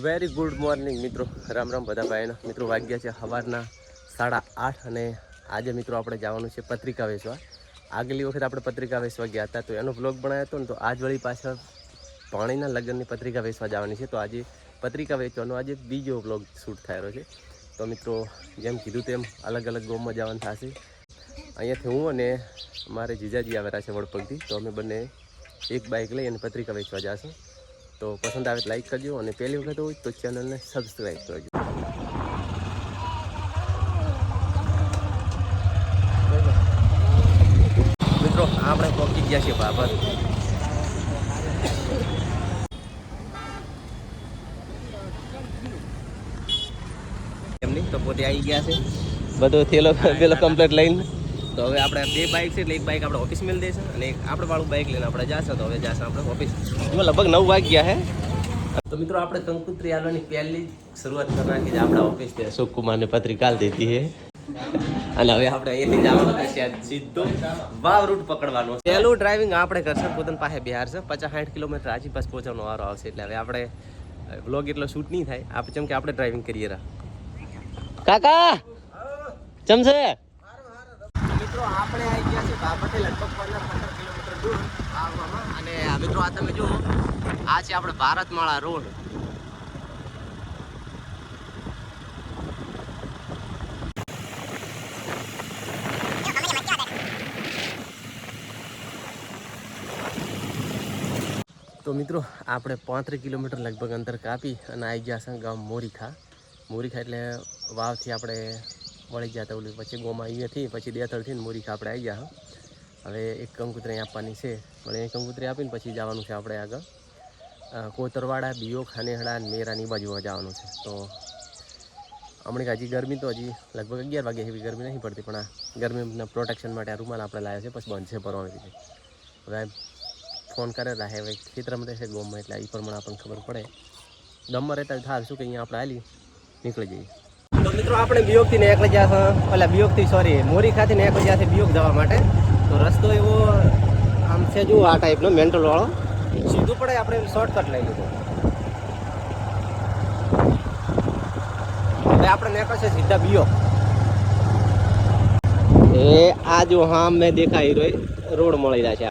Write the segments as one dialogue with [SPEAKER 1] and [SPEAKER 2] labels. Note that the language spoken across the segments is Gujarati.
[SPEAKER 1] વેરી ગુડ મોર્નિંગ મિત્રો. રામ રામ બધા ભાઈનો મિત્રો, વાગ્યા છે સવારના સાડા આઠ અને આજે મિત્રો આપણે જવાનું છે પત્રિકા વેચવા. આગલી વખત આપણે પત્રિકા વેચવા ગયા હતા, તો એનો બ્લોગ બનાવ્યો હતો ને, તો આજ વળી પાછળ પાણીના લગ્નની પત્રિકા વેચવા જવાની છે. તો આજે પત્રિકા વેચવાનો આજે બીજો બ્લોગ શૂટ થયેલો છે. તો મિત્રો, જેમ કીધું તેમ અલગ અલગ ગોમમાં જવાનું થશે. અહીંયાથી હું અને મારે જીજાજી આવેલા છે વડપગથી તો અમે બંને એક બાઇક લઈ અને પત્રિકા વેચવા જશું. તો પસંદ આવે લાઈક કરજો અને પહેલી વખત હોય તો ચેનલને સબસ્ક્રાઈબ કરજો. મિત્રો આપણે પહોંચી ગયા છીએ બાબર. એમની તો પોતે આવી ગયા છે. બધો થેલો પેલો કમ્પ્લેટ લઈને. તો હવે આપણે બે બાઇક છે, એટલે એક બાઇક આપણે ઓફિસ મેળ દેશે અને એક આપણે વાળું બાઇક લઈને આપણે જાશું. તો હવે જાશું આપણે ઓફિસ લગભગ નવ વાગ્યા હે. તો મિત્રો, આપણે કંકુત્રી આલવાની પહેલી શરૂઆત કરી નાખી આપણા ઓફિસ છે અશોક કુમારને પત્રિકા દેતી હે. અને હવે આપણે અહીંથી જવાનું છે સીધો વાવ રૂટ પકડવાનો પહેલું ડ્રાઇવિંગ આપણે કરશે. પોતાની પાસે બિહાર છે. પચાસ સાઠ કિલોમીટર આજી પાસ પહોંચવાનો વારો આવશે. એટલે હવે આપણે વ્લોગ એટલો શૂટ નહીં થાય. આપણે જેમ કે આપણે ડ્રાઇવિંગ કરીએ કાકા ચમશે મિત્રો, આપણે આવી ગયા છે બાબતે લગભગ પંદર પંદર કિલોમીટર દૂર આવવામાં. અને મિત્રો, આ તમે જુઓ, આ છે આપણે ભારતમાળા રોડ. તો મિત્રો, આપણે પાંત્રીસ કિલોમીટર લગભગ અંતર કાપી અને આવી ગયા છે ગામ મોરીખા. મોરીખા એટલે વાવથી આપણે વળી ગયા હતા ઓલી પછી ગોમાં અહીંયાથી પછી દેથળથી ને મોરીખા આપણે આવી ગયા હવે એક કંકુતરી આપવાની છે. પણ એ કંકુતરી આપીને પછી જવાનું છે આપણે આગળ. કોતરવાડા, બીઓ, ખાનેહડા મેરાની બાજુમાં જવાનું છે. તો હમણાં હજી ગરમી તો હજી લગભગ અગિયાર વાગે એવી ગરમી નહીં પડતી, પણ આ ગરમીના પ્રોટેક્શન માટે આ રૂમાલ આપણે લાવ્યા છે, પછી બંધ છે ભરવાની રીતે. હવે ફોન કરે હે હવે ખેતરમાં રહેશે ગોમમાં, એટલે એ પ્રમાણે આપણને ખબર પડે. દમમાં રહેતા થાય શું કે અહીંયા આપણે હાલી નીકળી જઈએ. મિત્રો, આપણે બિયોગથી એક ગયા છે એટલે બિયોગથી સોરી મોરી ખાતે ને ગયા છે બિયોગ જવા માટે. તો રસ્તો એવો, આમ છે જો આ ટાઈપનો મેન્ટલ વાળો. સીધું પડે, આપણે શોર્ટકટ લઈ લીધું. હવે આપણે નીકળશે સીધા બિયોગ. એ, આ જો, હા, મેં દેખાઈ રહ્યો રોડ મળી છે.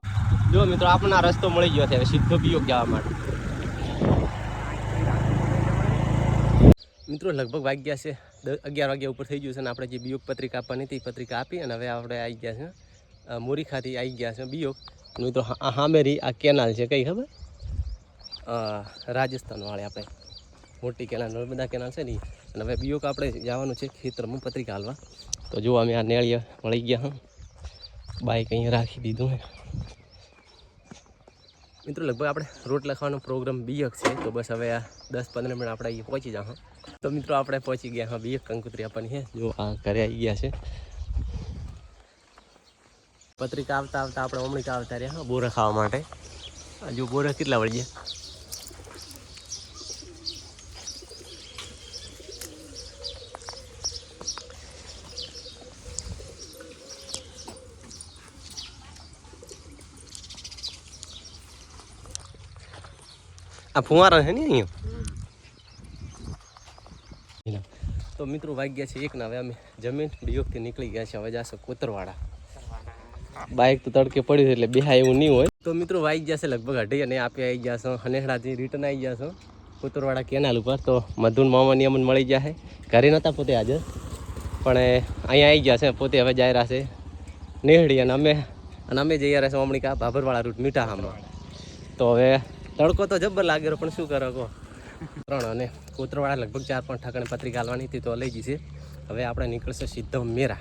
[SPEAKER 1] જો મિત્રો, આપણને આ રસ્તો મળી ગયો છે સીધો બિયોગ જવા માટે. મિત્રો, લગભગ વાગ્યા છે. અગિયાર વાગ્યા ઉપર થઈ ગયું છે અને આપણે જે બિયોગ પત્રિકા આપવાની હતી પત્રિકા આપી અને હવે આપણે આવી ગયા છે મોરીખાથી આવી ગયા છે બિયોગ. મિત્રો હામેરી આ કેનાલ છે કઈ ખબર? રાજસ્થાનવાળી રાજસ્થાન વાળી આપણે. મોટી કેનાલ, નર્મદા કેનાલ છે ને અને હવે બિયોગ આપણે જવાનું છે ખેતરમાં પત્રિકા હાલવા. તો જો અમે આ નેળિયા મળી ગયા હં. બાઈક અહીંયા રાખી દીધું હે. મિત્રો, લગભગ આપણે રોટ લખવાનો પ્રોગ્રામ બીયક છે. તો બસ હવે આ દસ પંદર મિનિટ આપણે અહીંયા પહોંચી જાઉં તો મિત્રો આપણે પહોંચી ગયા હા એક કંકુતરી આપવાની છે જો આ ઘરે આવી ગયા છે. પત્રિકા આવતા આવતા આપણે ઓમણીકા આવતા રહ્યા, હા, બોરા ખાવા માટે. જો બોરા કેટલા વળી ગયા આ ફુવારા છે ને અહીંયા? તો મિત્રો વાગ્યા છે એક ના હવે અમે જમીન બીયોગથી નીકળી ગયા છે. હવે જશે કોતરવાડા. બાઇક તો તડકે પડ્યું છે એટલે બેહા એવું નહીં હોય. તો મિત્રો વાગી ગયા છે લગભગ અઢી અને આપી આવી ગયા છો. હનેહડાથી રિટર્ન આવી ગયા છો. કોતરવાડા કેનાલ ઉપર. તો મધુન મામાની અમને મળી ગયા છે. ઘરે નહોતા પોતે હાજર. પણ અહીંયા આવી ગયા છે. પોતે હવે જાય રહ્યા છે નેહડી અને અમે. અને અમે જઈ રહ્યા છે અમણી કા ભાભરવાળા રૂટ મીઠા હામાં તો હવે તડકો તો જબ્બર લાગેલો પણ શું કરો કહો? ત્રણ અને કોતરવાળા લગભગ ચાર પણ ઠાકણે પત્રી ગાલવાની હતી તો લઈ જશે હવે આપણે નીકળશે સીધો મેરા.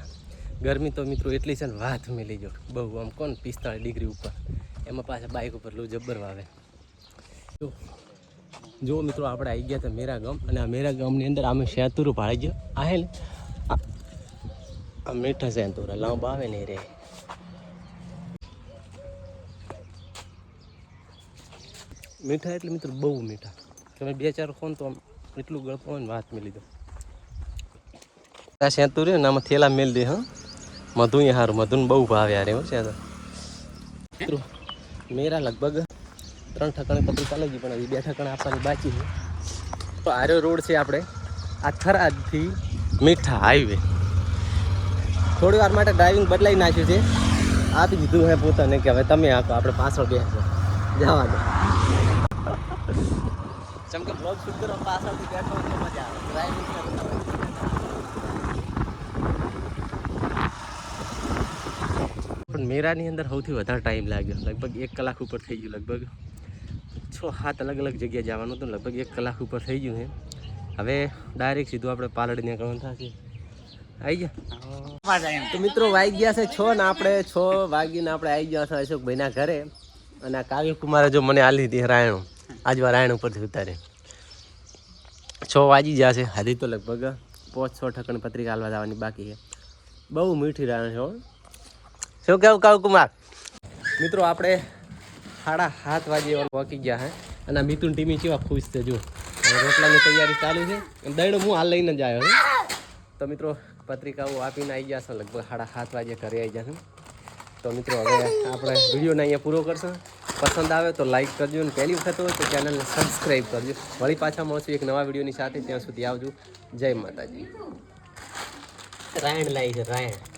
[SPEAKER 1] ગરમી તો મિત્રો એટલી છે ને વાત મેલી જો. બહુ આમ કોણ પિસ્તાળીસ ડિગ્રી ઉપર. એમાં પાછા બાઇક ઉપર લો જબ્બર વાવે. જો જો મિત્રો આપણે આવી ગયા હતા મેરા ગામ અને આ મેરા ગામની અંદર અમે શેતુરું ભાળી ગયો. આ હે ને, આ- મીઠા શેતુરા, લાંબ આવે ને રે. મીઠા એટલે મિત્રો બહુ મીઠા. તમે બે ચાર ખો ને તો આમ એટલું ગળપો હોય ને વાત મેલી દો. આ સેતું રહ્યું ને આમાં થેલા મેલ દે, હા. મધુ હારું, મધુને બહુ ભાવે યાર એવું છે મેરા લગભગ ત્રણ ઠકાણે પત્રિકા લઈ ગઈ, પણ હજી બે ઠકાણે આપવાની બાકી છે. તો આર્યો રોડ છે આપણે, આ થરાદથી મીઠા હાઈવે થોડી વાર માટે ડ્રાઇવિંગ બદલાઈ નાખ્યું છે. આપી દીધું હે પોતાને કે હવે તમે આપો આપણે પાછળ બેસો જવા દો. જેમ કે બ્લોગ શૂટ કરો, પાછળથી બેઠો તો મજા આવે. ડ્રાઇવિંગ પણ મેરાની અંદર સૌથી વધારે ટાઈમ લાગ્યો. લગભગ એક કલાક ઉપર થઈ ગયું લગભગ. છ, સાત અલગ અલગ જગ્યાએ જવાનું હતું લગભગ એક કલાક ઉપર થઈ ગયું છે. હવે ડાયરેક્ટ સીધું આપણે પાલડીને નીકળવાનું થશે. આવી ગયા? તો મિત્રો વાગી ગયા છે છ ને આપણે, છ વાગીને આપણે આવી ગયા છે અશોકભાઈના ઘરે. અને આ કાવ્ય કુમારે જો મને આલી હતી રાયણું. આજવા રાયણ ઉપરથી ઉતારે છ વાજી છે. હજી તો લગભગ પાંચ છ ઠકણ પત્રિકા હાલવા જવાની બાકી છે. બહુ મીઠી રાયણ છે શું કેવું કહું કુમાર? મિત્રો આપણે સાડા સાત વાગે પહોંચી ગયા હે. અને મિથુન ટીમી કેવા ખુશ છે જો રોટલાની તૈયારી ચાલુ છે. દહીણો હું હાલ લઈને જ આવ્યો તો મિત્રો પત્રિકાઓ આપીને આવી ગયા છે. લગભગ સાડા સાત વાગે ઘરે આવી જશે તો મિત્રો હવે આપણે વિડીયોને અહીંયા પૂરો કરશું. પસંદ આવે તો લાઈક કરજો અને પહેલી વખત હોય તો ચેનલને સબસ્ક્રાઈબ કરજો. વળી પાછા મળશું એક નવા વિડીયોની સાથે. ત્યાં સુધી આવજો. જય માતાજી. રાયણ લાવી છે, રાયણ.